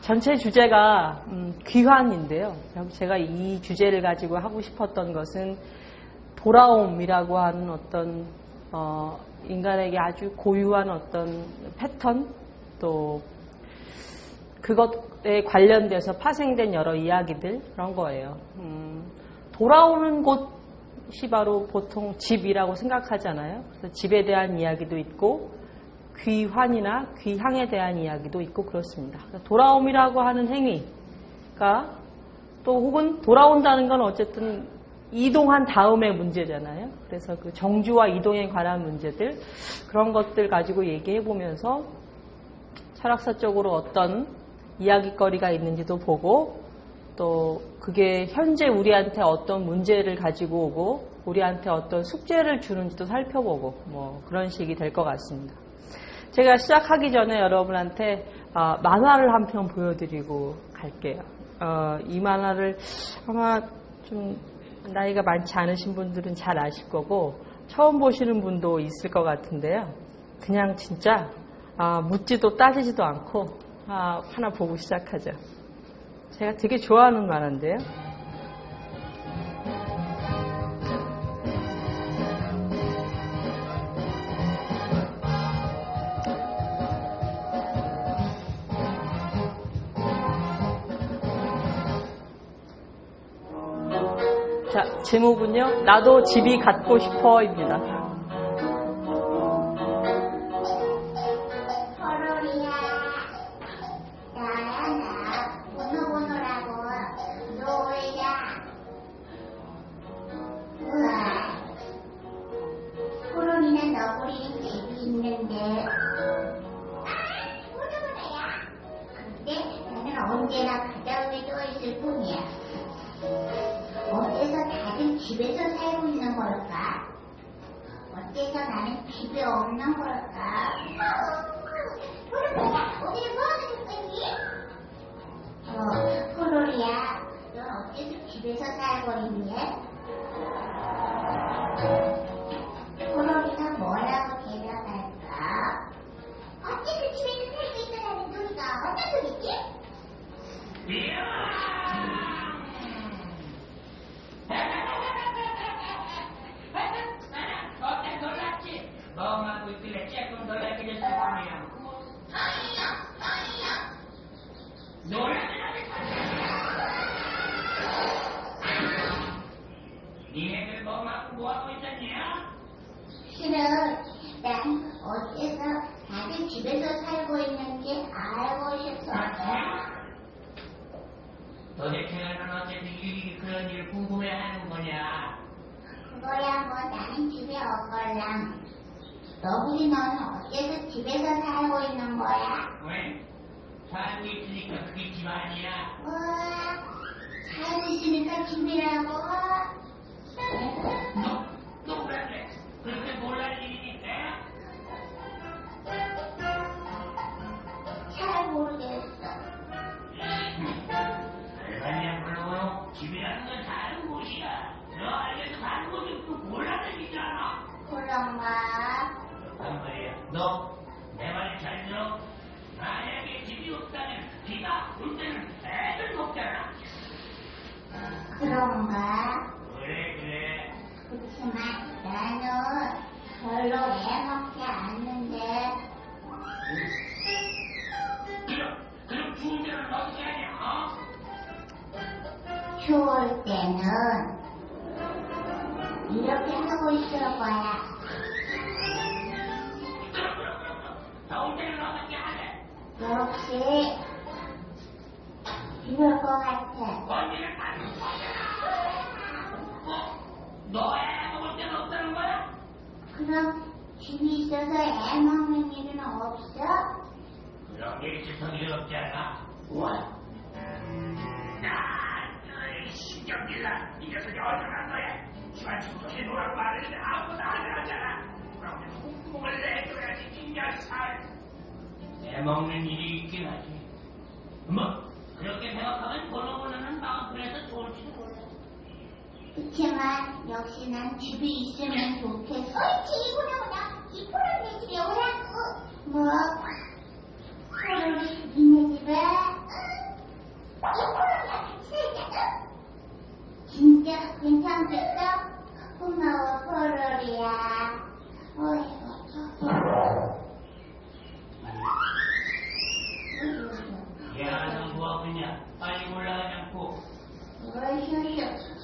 전체 주제가 음, 귀환인데요. 제가 이 주제를 가지고 하고 싶었던 것은 돌아옴이라고 하는 어떤 어, 인간에게 아주 고유한 어떤 패턴 또 그것에 관련돼서 파생된 여러 이야기들 그런 거예요. 음, 돌아오는 곳이 바로 보통 집이라고 생각하잖아요. 그래서 집에 대한 이야기도 있고 귀환이나 귀향에 대한 이야기도 있고 그렇습니다. 돌아옴이라고 하는 행위가 또 혹은 돌아온다는 건 어쨌든 이동한 다음의 문제잖아요. 그래서 그 정주와 이동에 관한 문제들 그런 것들 가지고 얘기해 보면서 철학사적으로 어떤 이야기거리가 있는지도 보고 또 그게 현재 우리한테 어떤 문제를 가지고 오고 우리한테 어떤 숙제를 주는지도 살펴보고 뭐 그런 식이 될 것 같습니다. 제가 시작하기 전에 여러분한테 어, 만화를 한 편 보여드리고 갈게요. 어, 이 만화를 아마 좀 나이가 많지 않으신 분들은 잘 아실 거고 처음 보시는 분도 있을 것 같은데요. 그냥 진짜 아, 묻지도 따지지도 않고 아, 하나 보고 시작하죠. 제가 되게 좋아하는 만화인데요. 제목은요. 나도 집이 갖고 싶어입니다. 멍하고 있길 그럼 집이 있어서 애 먹는 일은 없어? 그런 게일 없지 않아? 뭐? 야, 이 신경질나. 이 녀석이 어디로 간 거야? 집안 친구들이 노라고 말했는데 아무도 안 하잖아. 그럼 콩콩을 내줘야지, 이 녀석. 내 먹는 일이 있긴 하지. 뭐, 그렇게 생각하면 번호번호는 마음 그래서 좋을지도 몰라. 그렇지만 역시 난 집에 있으면 좋겠어. 옳지, 이구나, 이 포란내 집에 오라고. 뭐? 포란이 니네 집에? 응. 이 포란이랑 같이 진짜 괜찮겠어? 고마워, 포로리야. 어이구, 야, 너 뭐하고 있냐? 빨리 올라가냐고. 어이구,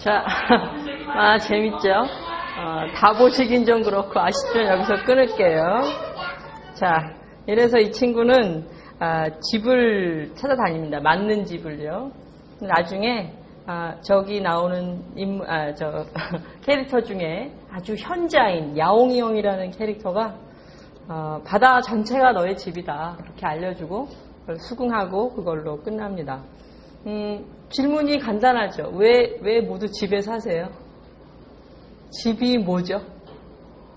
자, 아, 재밌죠? 어, 다 보시긴 좀 그렇고 아쉽죠? 여기서 끊을게요. 자, 이래서 이 친구는 아, 집을 찾아다닙니다. 맞는 집을요. 나중에 아, 저기 나오는 인물, 아, 저 캐릭터 중에 아주 현자인 야옹이 형이라는 캐릭터가 어, 바다 전체가 너의 집이다. 그렇게 알려주고 그걸 수긍하고 그걸로 끝납니다. 음, 질문이 간단하죠. 왜, 왜 모두 집에 사세요? 집이 뭐죠?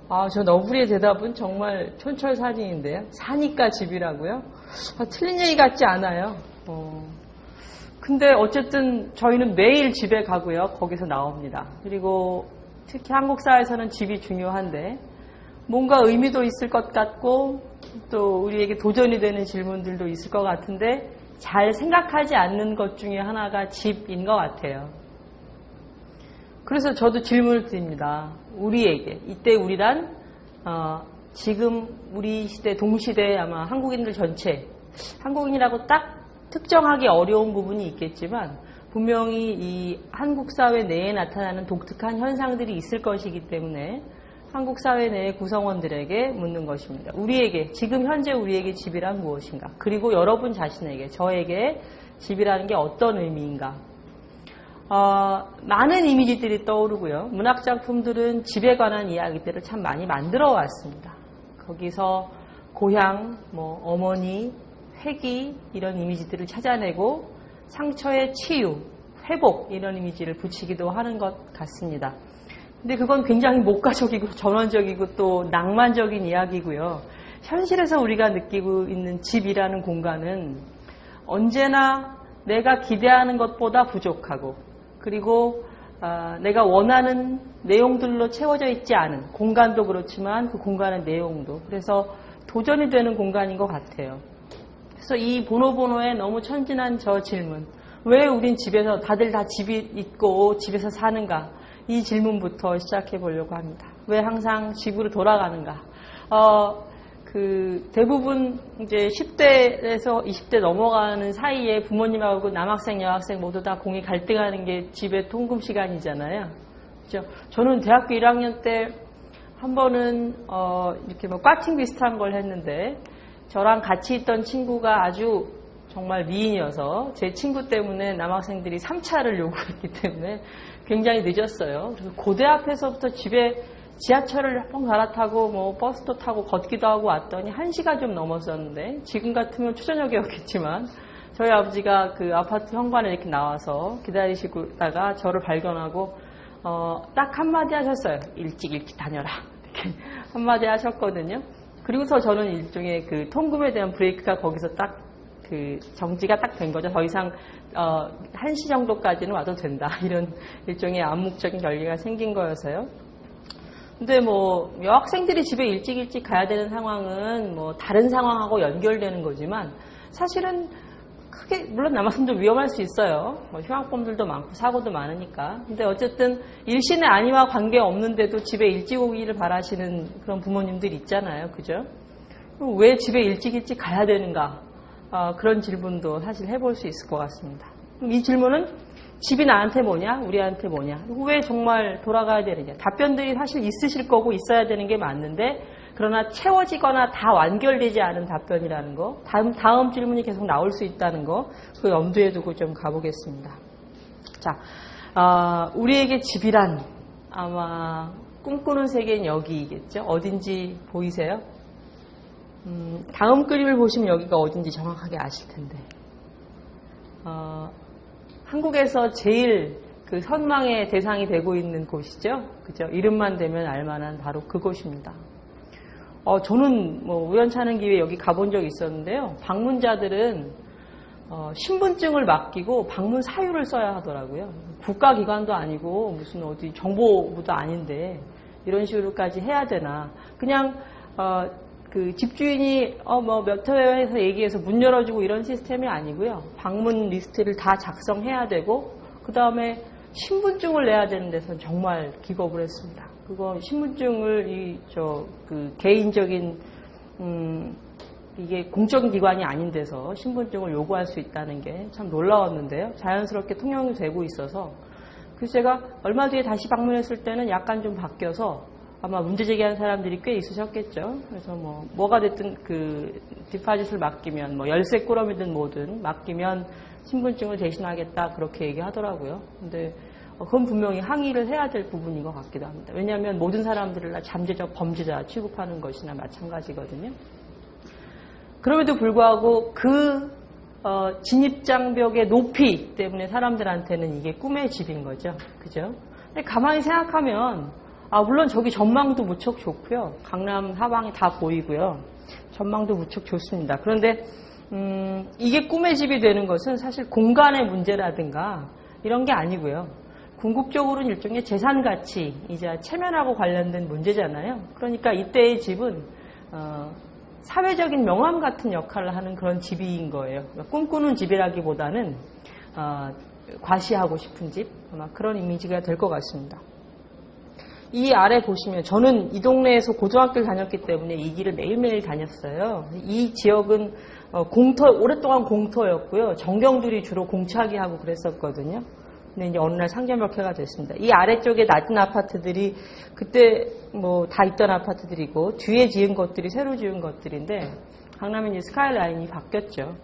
아, 저 너구리의 대답은 정말 촌철살인인데요. 사니까 집이라고요? 아, 틀린 얘기 같지 않아요. 어. 근데 어쨌든 저희는 매일 집에 가고요. 거기서 나옵니다. 그리고 특히 한국 사회에서는 집이 중요한데 뭔가 의미도 있을 것 같고 또 우리에게 도전이 되는 질문들도 있을 것 같은데 잘 생각하지 않는 것 중에 하나가 집인 것 같아요. 그래서 저도 질문을 드립니다. 우리에게 이때 우리란 어, 지금 우리 시대 동시대 아마 한국인들 전체 한국인이라고 딱 특정하기 어려운 부분이 있겠지만 분명히 이 한국 사회 내에 나타나는 독특한 현상들이 있을 것이기 때문에 한국 사회 내의 구성원들에게 묻는 것입니다. 우리에게 지금 현재 우리에게 집이란 무엇인가? 그리고 여러분 자신에게 저에게 집이라는 게 어떤 의미인가? 어, 많은 이미지들이 떠오르고요. 문학 작품들은 집에 관한 이야기들을 참 많이 만들어 왔습니다. 거기서 고향, 뭐 어머니, 회기 이런 이미지들을 찾아내고 상처의 치유, 회복 이런 이미지를 붙이기도 하는 것 같습니다. 근데 그건 굉장히 목가적이고 전원적이고 또 낭만적인 이야기고요. 현실에서 우리가 느끼고 있는 집이라는 공간은 언제나 내가 기대하는 것보다 부족하고 그리고 아, 내가 원하는 내용들로 채워져 있지 않은 공간도 그렇지만 그 공간의 내용도 그래서 도전이 되는 공간인 것 같아요. 그래서 이 보노보노의 너무 천진한 저 질문 왜 우린 집에서 다들 다 집이 있고 집에서 사는가 이 질문부터 시작해 보려고 합니다. 왜 항상 집으로 돌아가는가? 어, 그 대부분 이제 10대에서 20대 넘어가는 사이에 부모님하고 남학생, 여학생 모두 다 공이 갈등하는 게 집의 통금 시간이잖아요. 그죠? 저는 대학교 1학년 때 한 번은 어, 이렇게 뭐 꽈팅 비슷한 걸 했는데 저랑 같이 있던 친구가 아주 정말 미인이어서 제 친구 때문에 남학생들이 3차를 요구했기 때문에 굉장히 늦었어요. 그래서 고대 앞에서부터 집에 지하철을 한 번 갈아타고 뭐 버스도 타고 걷기도 하고 왔더니 1시간 좀 넘었었는데 지금 같으면 초저녁이었겠지만 저희 아버지가 그 아파트 현관에 이렇게 나와서 기다리시고 있다가 저를 발견하고 어, 딱 한마디 하셨어요. 일찍 일찍 다녀라. 이렇게 한마디 하셨거든요. 그리고서 저는 일종의 그 통금에 대한 브레이크가 거기서 딱 그 정지가 딱 된 거죠. 더 이상 어, 1시 정도까지는 와도 된다. 이런 일종의 암묵적인 결계가 생긴 거여서요. 근데 뭐 여학생들이 집에 일찍 일찍 가야 되는 상황은 뭐 다른 상황하고 연결되는 거지만 사실은 크게 물론 남학생도 위험할 수 있어요. 뭐 흉악범들도 많고 사고도 많으니까. 근데 어쨌든 일신의 아니와 관계 없는데도 집에 일찍 오기를 바라시는 그런 부모님들 있잖아요. 그죠? 왜 집에 일찍 일찍 가야 되는가? 어, 그런 질문도 사실 해볼 수 있을 것 같습니다. 이 질문은 집이 나한테 뭐냐? 우리한테 뭐냐? 왜 정말 돌아가야 되느냐? 답변들이 사실 있으실 거고 있어야 되는 게 맞는데 그러나 채워지거나 다 완결되지 않은 답변이라는 거 다음, 다음 질문이 계속 나올 수 있다는 거 그 염두에 두고 좀 가보겠습니다. 자, 어, 우리에게 집이란 아마 꿈꾸는 세계는 여기겠죠? 어딘지 보이세요? 음, 다음 그림을 보시면 여기가 어딘지 정확하게 아실 텐데 어, 한국에서 제일 그 선망의 대상이 되고 있는 곳이죠. 그죠? 이름만 되면 알만한 바로 그곳입니다. 어, 저는 뭐 우연찮은 기회에 여기 가본 적이 있었는데요. 방문자들은 어, 신분증을 맡기고 방문 사유를 써야 하더라고요. 국가기관도 아니고 무슨 어디 정보부도 아닌데 이런 식으로까지 해야 되나. 그냥 어, 그 집주인이 어, 뭐몇 회에서 얘기해서 문 열어주고 이런 시스템이 아니고요. 방문 리스트를 다 작성해야 되고 그 다음에 신분증을 내야 되는 데서 정말 기겁을 했습니다. 그거 신분증을 이 저 그 개인적인 음 이게 공적인 기관이 아닌 데서 신분증을 요구할 수 있다는 게 참 놀라웠는데요. 자연스럽게 통용이 되고 있어서 제가 얼마 뒤에 다시 방문했을 때는 약간 좀 바뀌어서 아마 문제 제기한 사람들이 꽤 있으셨겠죠. 그래서 뭐 뭐가 됐든 그 디파짓을 맡기면 뭐 열쇠 꾸러미든 뭐든 맡기면 신분증을 대신하겠다 그렇게 얘기하더라고요. 근데 어, 그건 분명히 항의를 해야 될 부분인 것 같기도 합니다. 왜냐하면 모든 사람들을 다 잠재적 범죄자 취급하는 것이나 마찬가지거든요. 그럼에도 불구하고 그 어, 진입장벽의 높이 때문에 사람들한테는 이게 꿈의 집인 거죠. 그죠? 근데 가만히 생각하면 아 물론 저기 전망도 무척 좋고요. 강남 하방이 다 보이고요. 전망도 무척 좋습니다. 그런데 음, 이게 꿈의 집이 되는 것은 사실 공간의 문제라든가 이런 게 아니고요. 궁극적으로는 일종의 재산 가치, 이제 체면하고 관련된 문제잖아요. 그러니까 이때의 집은 어, 사회적인 명함 같은 역할을 하는 그런 집인 거예요. 그러니까 꿈꾸는 집이라기보다는 어, 과시하고 싶은 집, 아마 그런 이미지가 될 것 같습니다. 이 아래 보시면 저는 이 동네에서 고등학교를 다녔기 때문에 이 길을 매일매일 다녔어요. 이 지역은 어, 공터 오랫동안 공터였고요. 정경들이 주로 공차기 하고 그랬었거든요. 근데 이제 어느 날 상점역해가 됐습니다. 이 아래쪽에 낮은 아파트들이 그때 뭐 다 있던 아파트들이고 뒤에 지은 것들이 새로 지은 것들인데 강남에 이제 스카이라인이 바뀌었죠.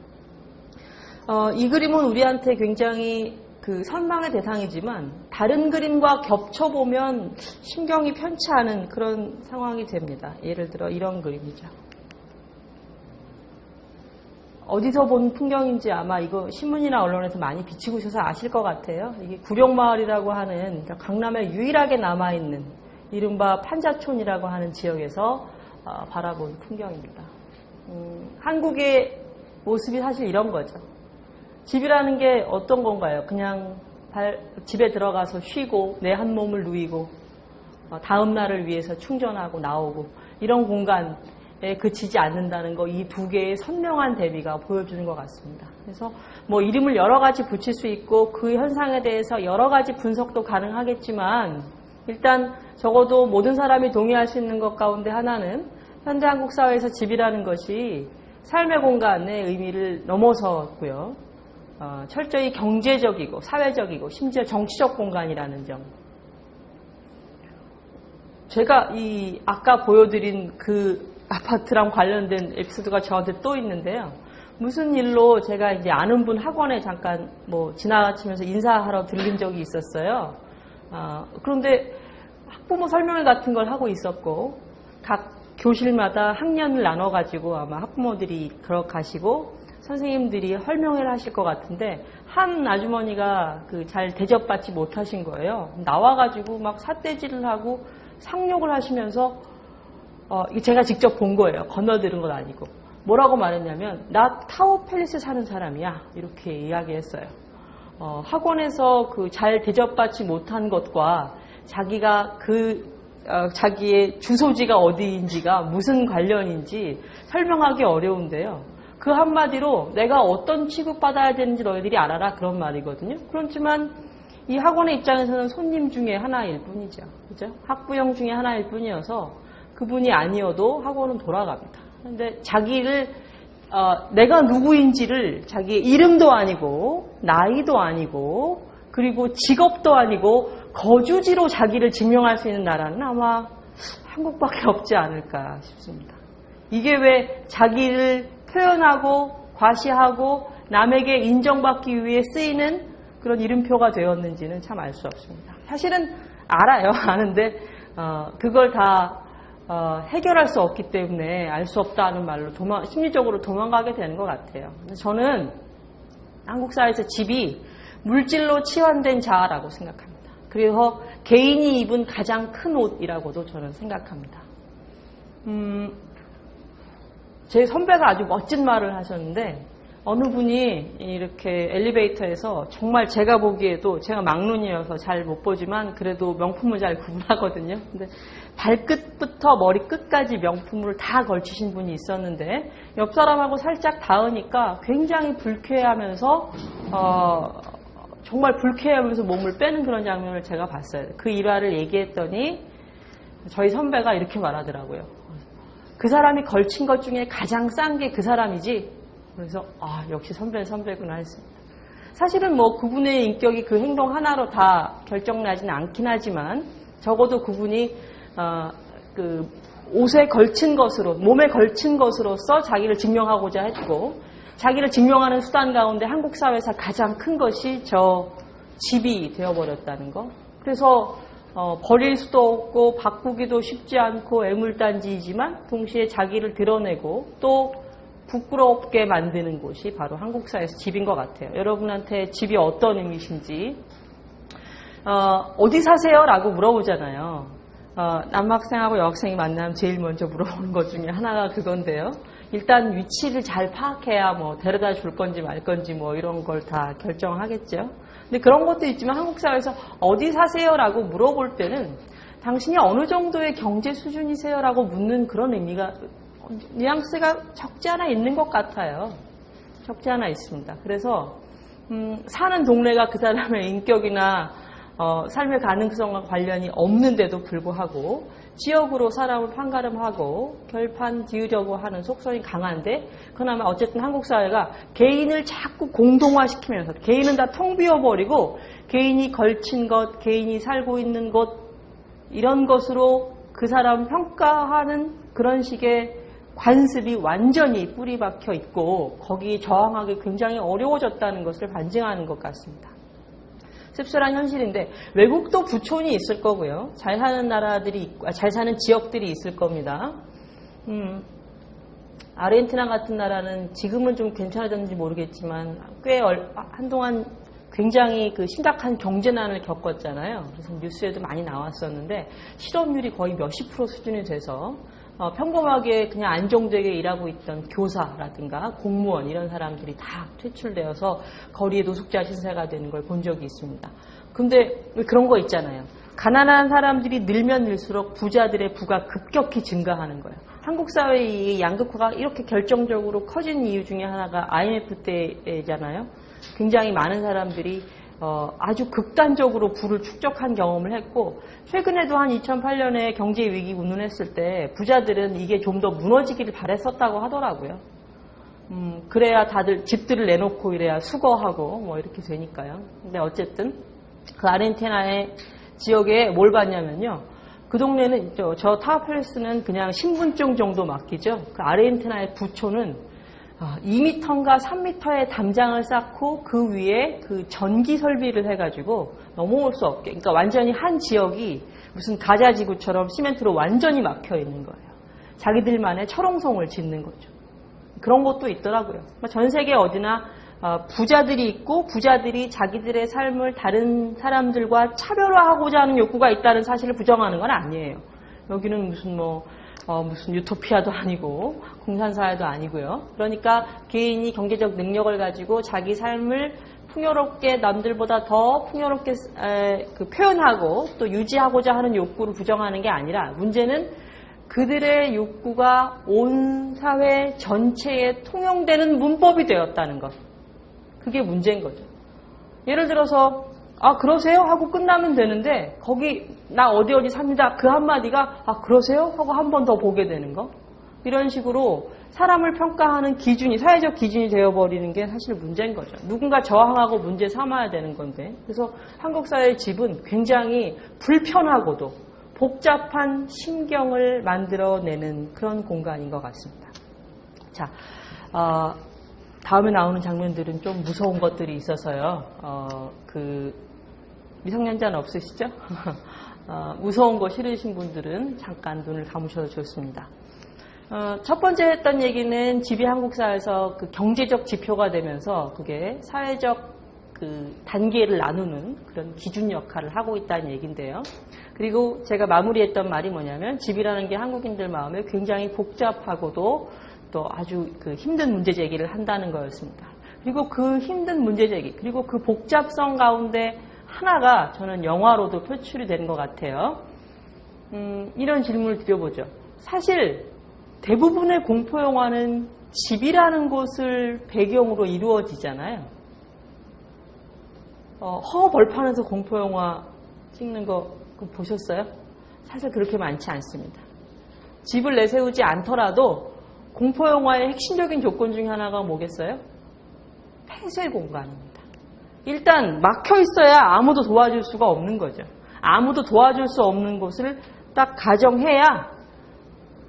어, 이 그림은 우리한테 굉장히 그 선망의 대상이지만 다른 그림과 겹쳐보면 신경이 편치 않은 그런 상황이 됩니다. 예를 들어 이런 그림이죠. 어디서 본 풍경인지 아마 이거 신문이나 언론에서 많이 비치고 있어서 아실 것 같아요. 이게 구룡마을이라고 하는 그러니까 강남에 유일하게 남아있는 이른바 판자촌이라고 하는 지역에서 어, 바라본 풍경입니다. 음, 한국의 모습이 사실 이런 거죠. 집이라는 게 어떤 건가요? 그냥 발- 집에 들어가서 쉬고 내 한 몸을 누이고 어, 다음 날을 위해서 충전하고 나오고 이런 공간에 그치지 않는다는 거 이 두 개의 선명한 대비가 보여주는 것 같습니다. 그래서 뭐 이름을 여러 가지 붙일 수 있고 그 현상에 대해서 여러 가지 분석도 가능하겠지만 일단 적어도 모든 사람이 동의할 수 있는 것 가운데 하나는 현대 한국 사회에서 집이라는 것이 삶의 공간의 의미를 넘어섰고요. 어, 철저히 경제적이고 사회적이고 심지어 정치적 공간이라는 점. 제가 이 아까 보여드린 그 아파트랑 관련된 에피소드가 저한테 또 있는데요. 무슨 일로 제가 이제 아는 분 학원에 잠깐 뭐 지나치면서 인사하러 들린 적이 있었어요. 어, 그런데 학부모 설명회 같은 걸 하고 있었고 각 교실마다 학년을 나눠 가지고 아마 학부모들이 그러 가시고 선생님들이 설명회를 하실 것 같은데 한 아주머니가 그 잘 대접받지 못하신 거예요. 나와가지고 막 삿대질을 하고 상욕을 하시면서 어, 제가 직접 본 거예요. 건너들은 건 아니고. 뭐라고 말했냐면, 나 타워 팰리스 사는 사람이야. 이렇게 이야기했어요. 어, 학원에서 그 잘 대접받지 못한 것과 자기가 그, 어, 자기의 주소지가 어디인지가 무슨 관련인지 설명하기 어려운데요. 그 한마디로 내가 어떤 취급받아야 되는지 너희들이 알아라. 그런 말이거든요. 그렇지만 이 학원의 입장에서는 손님 중에 하나일 뿐이죠. 그죠? 학부형 중에 하나일 뿐이어서 그분이 아니어도 학원은 돌아갑니다. 근데 자기를 어, 내가 누구인지를 자기의 이름도 아니고 나이도 아니고 그리고 직업도 아니고 거주지로 자기를 증명할 수 있는 나라는 아마 한국밖에 없지 않을까 싶습니다. 이게 왜 자기를 표현하고 과시하고 남에게 인정받기 위해 쓰이는 그런 이름표가 되었는지는 참 알 수 없습니다. 사실은 알아요. 아는데 어, 그걸 다 어, 해결할 수 없기 때문에 알 수 없다는 말로 도망, 심리적으로 도망가게 되는 것 같아요. 저는 한국 사회에서 집이 물질로 치환된 자아라고 생각합니다. 그래서 개인이 입은 가장 큰 옷이라고도 저는 생각합니다. 음, 제 선배가 아주 멋진 말을 하셨는데 어느 분이 이렇게 엘리베이터에서 정말 제가 보기에도 제가 막눈이어서 잘 못 보지만 그래도 명품을 잘 구분하거든요. 근데 발끝부터 머리 끝까지 명품을 다 걸치신 분이 있었는데 옆 사람하고 살짝 닿으니까 굉장히 불쾌하면서 어, 정말 불쾌하면서 몸을 빼는 그런 장면을 제가 봤어요. 그 일화를 얘기했더니 저희 선배가 이렇게 말하더라고요. 그 사람이 걸친 것 중에 가장 싼 게 그 사람이지. 그래서 아 역시 선배는 선배구나 했습니다. 사실은 뭐 그분의 인격이 그 행동 하나로 다 결정나지는 않긴 하지만 적어도 그분이 어, 그 옷에 걸친 것으로 몸에 걸친 것으로서 자기를 증명하고자 했고 자기를 증명하는 수단 가운데 한국 사회에서 가장 큰 것이 저 집이 되어버렸다는 거. 그래서 어, 버릴 수도 없고 바꾸기도 쉽지 않고 애물단지이지만 동시에 자기를 드러내고 또 부끄럽게 만드는 곳이 바로 한국 사회에서 집인 것 같아요. 여러분한테 집이 어떤 의미신지 어, 어디 사세요? 라고 물어보잖아요. 어, 남학생하고 여학생이 만나면 제일 먼저 물어보는 것 중에 하나가 그건데요. 일단 위치를 잘 파악해야 뭐 데려다 줄 건지 말 건지 뭐 이런 걸 다 결정하겠죠. 근데 그런 것도 있지만 한국 사회에서 어디 사세요라고 물어볼 때는 당신이 어느 정도의 경제 수준이세요라고 묻는 그런 의미가 뉘앙스가 적지 않아 있는 것 같아요. 적지 않아 있습니다. 그래서 음, 사는 동네가 그 사람의 인격이나 어, 삶의 가능성과 관련이 없는데도 불구하고 지역으로 사람을 판가름하고 결판 지으려고 하는 속성이 강한데 그나마 어쨌든 한국 사회가 개인을 자꾸 공동화시키면서 개인은 다 텅 비워버리고 개인이 걸친 것, 개인이 살고 있는 것 이런 것으로 그 사람 평가하는 그런 식의 관습이 완전히 뿌리 박혀 있고 거기에 저항하기 굉장히 어려워졌다는 것을 반증하는 것 같습니다. 씁쓸한 현실인데 외국도 부촌이 있을 거고요. 잘 사는 나라들이 있고, 아, 잘 사는 지역들이 있을 겁니다. 음, 아르헨티나 같은 나라는 지금은 좀 괜찮아졌는지 모르겠지만 꽤 얼- 한동안 굉장히 그 심각한 경제난을 겪었잖아요. 그래서 뉴스에도 많이 나왔었는데 실업률이 거의 몇십 프로 수준이 돼서 어, 평범하게 그냥 안정되게 일하고 있던 교사라든가 공무원 이런 사람들이 다 퇴출되어서 거리에 노숙자 신세가 되는 걸 본 적이 있습니다. 근데 왜 그런 거 있잖아요. 가난한 사람들이 늘면 늘수록 부자들의 부가 급격히 증가하는 거예요. 한국 사회의 이 양극화가 이렇게 결정적으로 커진 이유 중에 하나가 IMF 때잖아요. 굉장히 많은 사람들이 어, 아주 극단적으로 부를 축적한 경험을 했고 최근에도 한 2008년에 경제 위기 운운했을 때 부자들은 이게 좀 더 무너지기를 바랬었다고 하더라고요. 음, 그래야 다들 집들을 내놓고 이래야 수거하고 뭐 이렇게 되니까요. 근데 어쨌든 그 아르헨티나의 지역에 뭘 봤냐면요. 그 동네는 저, 저 타워팰리스는 그냥 신분증 정도 맡기죠. 그 아르헨티나의 부촌은 2m인가 3m의 담장을 쌓고 그 위에 그 전기 설비를 해가지고 넘어올 수 없게. 그러니까 완전히 한 지역이 무슨 가자 지구처럼 시멘트로 완전히 막혀 있는 거예요. 자기들만의 철옹성을 짓는 거죠. 그런 것도 있더라고요. 전 세계 어디나 어, 부자들이 있고 부자들이 자기들의 삶을 다른 사람들과 차별화하고자 하는 욕구가 있다는 사실을 부정하는 건 아니에요. 여기는 무슨 뭐 어, 무슨 유토피아도 아니고 공산사회도 아니고요. 그러니까 개인이 경제적 능력을 가지고 자기 삶을 풍요롭게 남들보다 더 풍요롭게 에, 그 표현하고 또 유지하고자 하는 욕구를 부정하는 게 아니라 문제는 그들의 욕구가 온 사회 전체에 통용되는 문법이 되었다는 것. 그게 문제인 거죠. 예를 들어서 아 그러세요 하고 끝나면 되는데 거기 나 어디 어디 삽니다 그 한마디가 아 그러세요 하고 한 번 더 보게 되는 거 이런 식으로 사람을 평가하는 기준이 사회적 기준이 되어버리는 게 사실 문제인 거죠. 누군가 저항하고 문제 삼아야 되는 건데 그래서 한국 사회의 집은 굉장히 불편하고도 복잡한 심경을 만들어내는 그런 공간인 것 같습니다. 자, 어, 다음에 나오는 장면들은 좀 무서운 것들이 있어서요. 어, 그 미성년자는 없으시죠? 어, 무서운 거 싫으신 분들은 잠깐 눈을 감으셔도 좋습니다. 어, 첫 번째 했던 얘기는 집이 한국 사회에서 그 경제적 지표가 되면서 그게 사회적 그 단계를 나누는 그런 기준 역할을 하고 있다는 얘기인데요. 그리고 제가 마무리했던 말이 뭐냐면 집이라는 게 한국인들 마음에 굉장히 복잡하고도 또 아주 그 힘든 문제 제기를 한다는 거였습니다. 그리고 그 힘든 문제 제기 그리고 그 복잡성 가운데 하나가 저는 영화로도 표출이 되는 것 같아요. 음, 이런 질문을 드려보죠. 사실 대부분의 공포 영화는 집이라는 곳을 배경으로 이루어지잖아요. 어, 허 벌판에서 공포 영화 찍는 거 그거 보셨어요? 사실 그렇게 많지 않습니다. 집을 내세우지 않더라도 공포 영화의 핵심적인 조건 중에 하나가 뭐겠어요? 폐쇄 공간입니다. 일단 막혀 있어야 아무도 도와줄 수가 없는 거죠. 아무도 도와줄 수 없는 곳을 딱 가정해야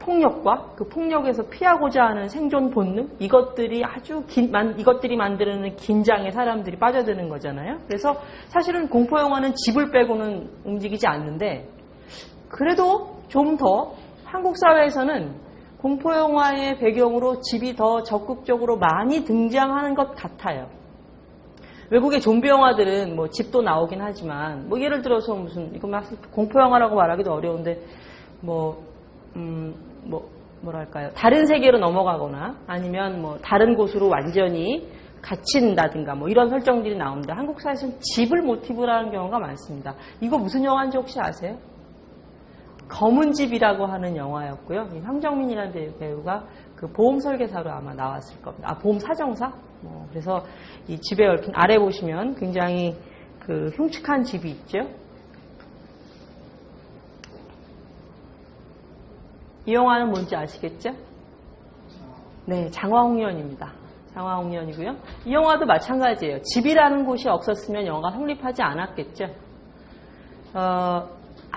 폭력과 그 폭력에서 피하고자 하는 생존 본능 이것들이 아주 긴, 만, 이것들이 만드는 긴장에 사람들이 빠져드는 거잖아요. 그래서 사실은 공포 영화는 집을 빼고는 움직이지 않는데 그래도 좀 더 한국 사회에서는 공포 영화의 배경으로 집이 더 적극적으로 많이 등장하는 것 같아요. 외국의 좀비 영화들은 뭐 집도 나오긴 하지만 뭐 예를 들어서 무슨 이거 막 공포 영화라고 말하기도 어려운데 뭐 음, 뭐, 뭐랄까요. 다른 세계로 넘어가거나 아니면 뭐 다른 곳으로 완전히 갇힌다든가 뭐 이런 설정들이 나옵니다. 한국 사회에서는 집을 모티브로 하는 경우가 많습니다. 이거 무슨 영화인지 혹시 아세요? 검은 집이라고 하는 영화였고요. 이 황정민이라는 배우- 배우가 그 보험 설계사로 아마 나왔을 겁니다. 아, 보험 사정사? 뭐, 그래서 이 집에 얽힌 아래 보시면 굉장히 그 흉측한 집이 있죠. 이 영화는 뭔지 아시겠죠? 네, 장화홍련입니다. 장화홍련이고요. 이 영화도 마찬가지예요. 집이라는 곳이 없었으면 영화가 성립하지 않았겠죠. 어,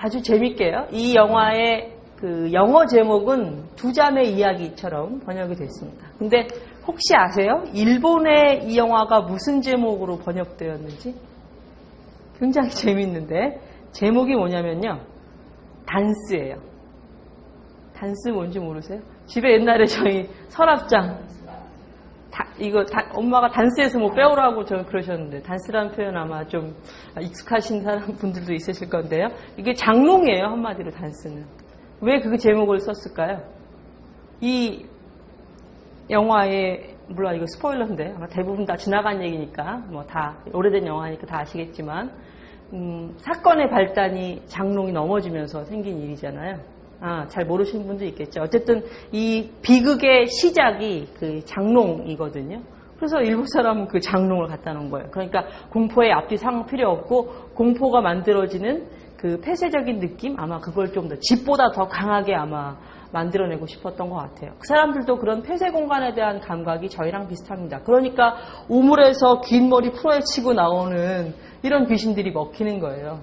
아주 재밌게요. 이 영화의 그 영어 제목은 두 자매 이야기처럼 번역이 됐습니다. 근데 혹시 아세요? 일본의 이 영화가 무슨 제목으로 번역되었는지? 굉장히 재밌는데 제목이 뭐냐면요. 단스예요. 단스 뭔지 모르세요? 집에 옛날에 저희 서랍장 다- 이거 다- 엄마가 단스에서 뭐 빼오라고 저 그러셨는데 단스라는 표현 아마 좀 익숙하신 사람 분들도 있으실 건데요. 이게 장롱이에요 한마디로 단스는. 왜 그 제목을 썼을까요? 이 영화의 물론 이거 스포일러인데 아마 대부분 다 지나간 얘기니까 뭐 다 오래된 영화니까 다 아시겠지만 음, 사건의 발단이 장롱이 넘어지면서 생긴 일이잖아요. 아, 잘 모르시는 분도 있겠죠. 어쨌든 이 비극의 시작이 그 장롱이거든요. 그래서 일부 사람은 그 장롱을 갖다 놓은 거예요. 그러니까 공포의 앞뒤 상황 필요 없고 공포가 만들어지는 그 폐쇄적인 느낌 아마 그걸 좀 더 집보다 더 강하게 아마 만들어내고 싶었던 것 같아요. 그 사람들도 그런 폐쇄 공간에 대한 감각이 저희랑 비슷합니다. 그러니까 우물에서 긴 머리 풀어헤치고 나오는 이런 귀신들이 먹히는 거예요.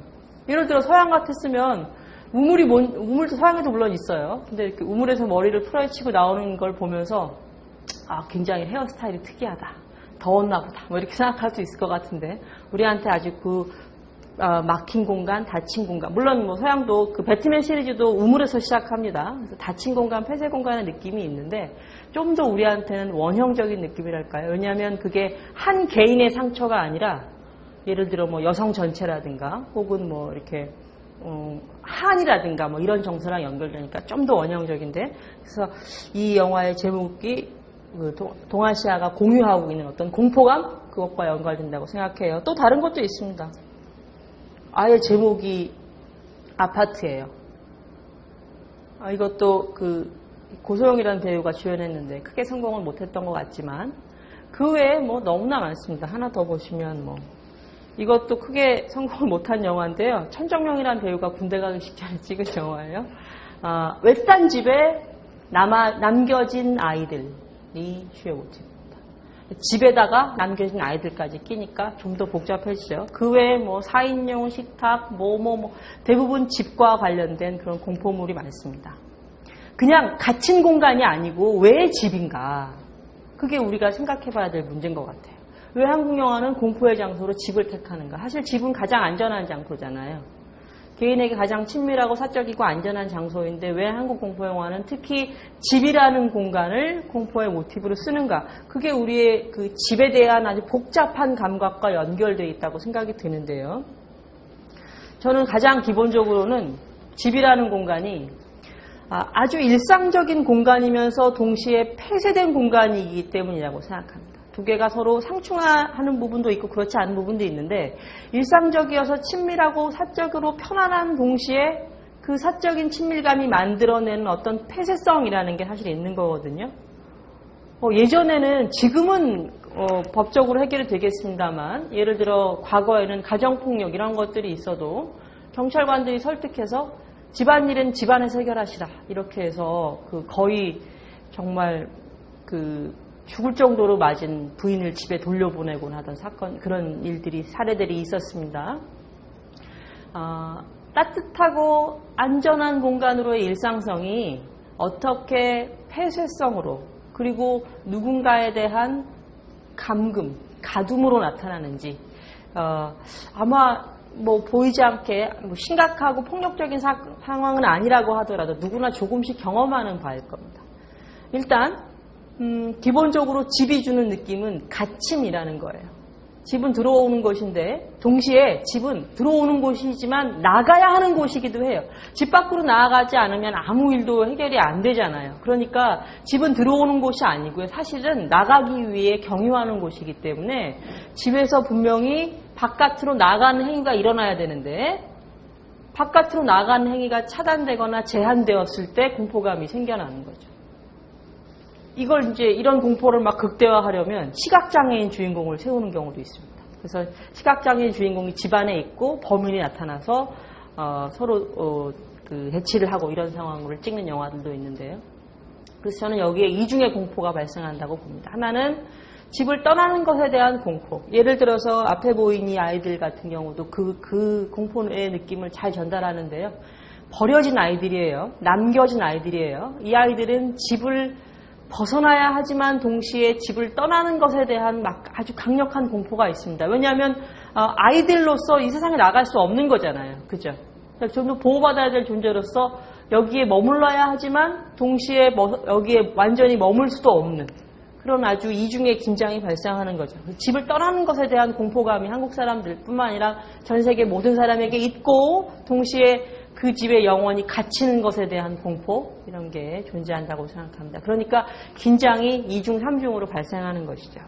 예를 들어 서양 같았으면 우물이 뭔, 우물도 서양에도 물론 있어요. 근데 이렇게 우물에서 머리를 풀어헤치고 나오는 걸 보면서 아, 굉장히 헤어스타일이 특이하다. 더웠나 보다. 뭐 이렇게 생각할 수 있을 것 같은데 우리한테 아주 그 아, 막힌 공간, 닫힌 공간. 물론 뭐 서양도 그 배트맨 시리즈도 우물에서 시작합니다. 그래서 닫힌 공간, 폐쇄 공간의 느낌이 있는데 좀 더 우리한테는 원형적인 느낌이랄까요? 왜냐하면 그게 한 개인의 상처가 아니라 예를 들어 뭐 여성 전체라든가 혹은 뭐 이렇게 어, 한이라든가 뭐 이런 정서랑 연결되니까 좀 더 원형적인데 그래서 이 영화의 제목이 그 동- 동아시아가 공유하고 있는 어떤 공포감 그것과 연관된다고 생각해요. 또 다른 것도 있습니다. 아예 제목이 아파트예요. 아, 이것도 그 고소영이라는 배우가 주연했는데 크게 성공을 못했던 것 같지만 그 외에 뭐 너무나 많습니다. 하나 더 보시면 뭐 이것도 크게 성공을 못한 영화인데요. 천정명이라는 배우가 군대 가기 직전에 찍은 영화예요. 아, 외딴 집에 남아, 남겨진 아이들이 주요 모티브입니다. 집에다가 남겨진 아이들까지 끼니까 좀 더 복잡해지죠. 그 외에 뭐 4인용 식탁, 뭐, 뭐, 뭐, 대부분 집과 관련된 그런 공포물이 많습니다. 그냥 갇힌 공간이 아니고 왜 집인가. 그게 우리가 생각해 봐야 될 문제인 것 같아요. 왜 한국 영화는 공포의 장소로 집을 택하는가? 사실 집은 가장 안전한 장소잖아요. 개인에게 가장 친밀하고 사적이고 안전한 장소인데 왜 한국 공포 영화는 특히 집이라는 공간을 공포의 모티브로 쓰는가? 그게 우리의 그 집에 대한 아주 복잡한 감각과 연결되어 있다고 생각이 드는데요. 저는 가장 기본적으로는 집이라는 공간이 아, 아주 일상적인 공간이면서 동시에 폐쇄된 공간이기 때문이라고 생각합니다. 두 개가 서로 상충하는 부분도 있고 그렇지 않은 부분도 있는데 일상적이어서 친밀하고 사적으로 편안한 동시에 그 사적인 친밀감이 만들어내는 어떤 폐쇄성이라는 게 사실 있는 거거든요. 어, 예전에는 지금은 어, 법적으로 해결이 되겠습니다만 예를 들어 과거에는 가정폭력 이런 것들이 있어도 경찰관들이 설득해서 집안일은 집안에서 해결하시라 이렇게 해서 그 거의 정말 그 죽을 정도로 맞은 부인을 집에 돌려보내곤 하던 사건 그런 일들이 사례들이 있었습니다. 아, 따뜻하고 안전한 공간으로의 일상성이 어떻게 폐쇄성으로 그리고 누군가에 대한 감금, 가둠으로 나타나는지 어, 아마 뭐 보이지 않게 뭐 심각하고 폭력적인 사- 상황은 아니라고 하더라도 누구나 조금씩 경험하는 바일 겁니다. 일단 음, 기본적으로 집이 주는 느낌은 갇힘이라는 거예요. 집은 들어오는 곳인데 동시에 집은 들어오는 곳이지만 나가야 하는 곳이기도 해요. 집 밖으로 나아가지 않으면 아무 일도 해결이 안 되잖아요. 그러니까 집은 들어오는 곳이 아니고요. 사실은 나가기 위해 경유하는 곳이기 때문에 집에서 분명히 바깥으로 나가는 행위가 일어나야 되는데 바깥으로 나가는 행위가 차단되거나 제한되었을 때 공포감이 생겨나는 거죠. 이걸 이제 이런 공포를 막 극대화하려면 시각장애인 주인공을 세우는 경우도 있습니다. 그래서 시각장애인 주인공이 집안에 있고 범인이 나타나서 어, 서로 어, 그 해치를 하고 이런 상황을 찍는 영화들도 있는데요. 그래서 저는 여기에 이중의 공포가 발생한다고 봅니다. 하나는 집을 떠나는 것에 대한 공포. 예를 들어서 앞에 보인 이 아이들 같은 경우도 그, 그 공포의 느낌을 잘 전달하는데요. 버려진 아이들이에요. 남겨진 아이들이에요. 이 아이들은 집을 벗어나야 하지만 동시에 집을 떠나는 것에 대한 막 아주 강력한 공포가 있습니다. 왜냐하면 어, 아이들로서 이 세상에 나갈 수 없는 거잖아요. 그죠? 좀더 보호받아야 될 존재로서 여기에 머물러야 하지만 동시에 뭐- 여기에 완전히 머물 수도 없는 그런 아주 이중의 긴장이 발생하는 거죠. 집을 떠나는 것에 대한 공포감이 한국 사람들뿐만 아니라 전 세계 모든 사람에게 있고 동시에 그 집에 영원히 갇히는 것에 대한 공포 이런 게 존재한다고 생각합니다. 그러니까 긴장이 이중 삼중으로 발생하는 것이죠.